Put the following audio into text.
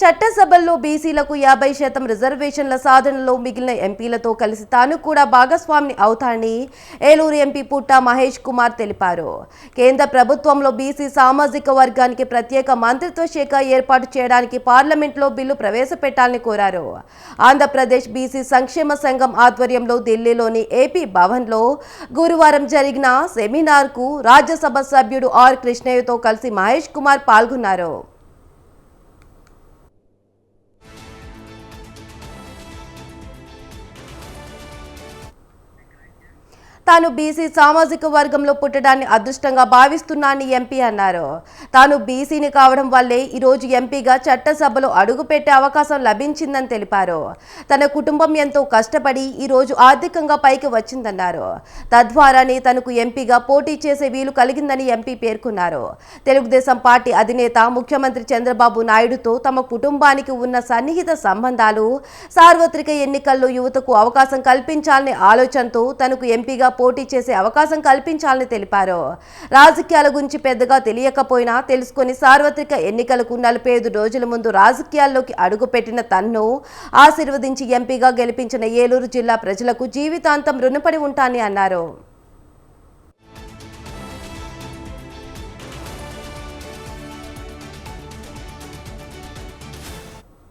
చట్టసభల్లో బీసీలకు యాభై శాతం రిజర్వేషన్ల సాధనలో మిగిలిన ఎంపీలతో కలిసి తాను కూడా భాగస్వామిని అవుతానని ఏలూరు ఎంపీ పుట్ట మహేష్ కుమార్ తెలిపారు. కేంద్ర ప్రభుత్వంలో బీసీ సామాజిక వర్గానికి ప్రత్యేక మంత్రిత్వ శాఖ ఏర్పాటు చేయడానికి పార్లమెంట్లో బిల్లు ప్రవేశపెట్టాలని కోరారు. ఆంధ్రప్రదేశ్ బీసీ సంక్షేమ సంఘం ఆధ్వర్యంలో ఢిల్లీలోని ఏపీ భవన్లో గురువారం జరిగిన సెమినార్కు రాజ్యసభ సభ్యుడు ఆర్ కృష్ణయ్యతో కలిసి మహేష్ కుమార్ పాల్గొన్నారు. తాను బీసీ సామాజిక వర్గంలో పుట్టడాన్ని అదృష్టంగా భావిస్తున్నానని ఎంపీ అన్నారు. తాను బీసీని కావడం వల్లే ఈరోజు ఎంపీగా చట్టసభలో అడుగుపెట్టే అవకాశం లభించిందని తెలిపారు. తన కుటుంబం ఎంతో కష్టపడి ఈరోజు ఆర్థికంగా పైకి వచ్చిందన్నారు. తద్వారానే తనకు ఎంపీగా పోటీ చేసే వీలు కలిగిందని ఎంపీ పేర్కొన్నారు. తెలుగుదేశం పార్టీ అధినేత ముఖ్యమంత్రి చంద్రబాబు నాయుడుతో తమ కుటుంబానికి ఉన్న సన్నిహిత సంబంధాలు సార్వత్రిక ఎన్నికల్లో యువతకు అవకాశం కల్పించాలనే ఆలోచనతో తనకు ఎంపీగా పోటీ చేసే అవకాశం కల్పించాలని తెలిపారు. రాజకీయాల గురించి పెద్దగా తెలియకపోయినా తెలుసుకొని సార్వత్రిక ఎన్నికలకు నలభై ఐదు రోజుల ముందు రాజకీయాల్లోకి అడుగుపెట్టిన తన్ను ఆశీర్వదించి ఎంపీగా గెలిపించిన ఏలూరు జిల్లా ప్రజలకు జీవితాంతం రుణపడి ఉంటానని అన్నారు.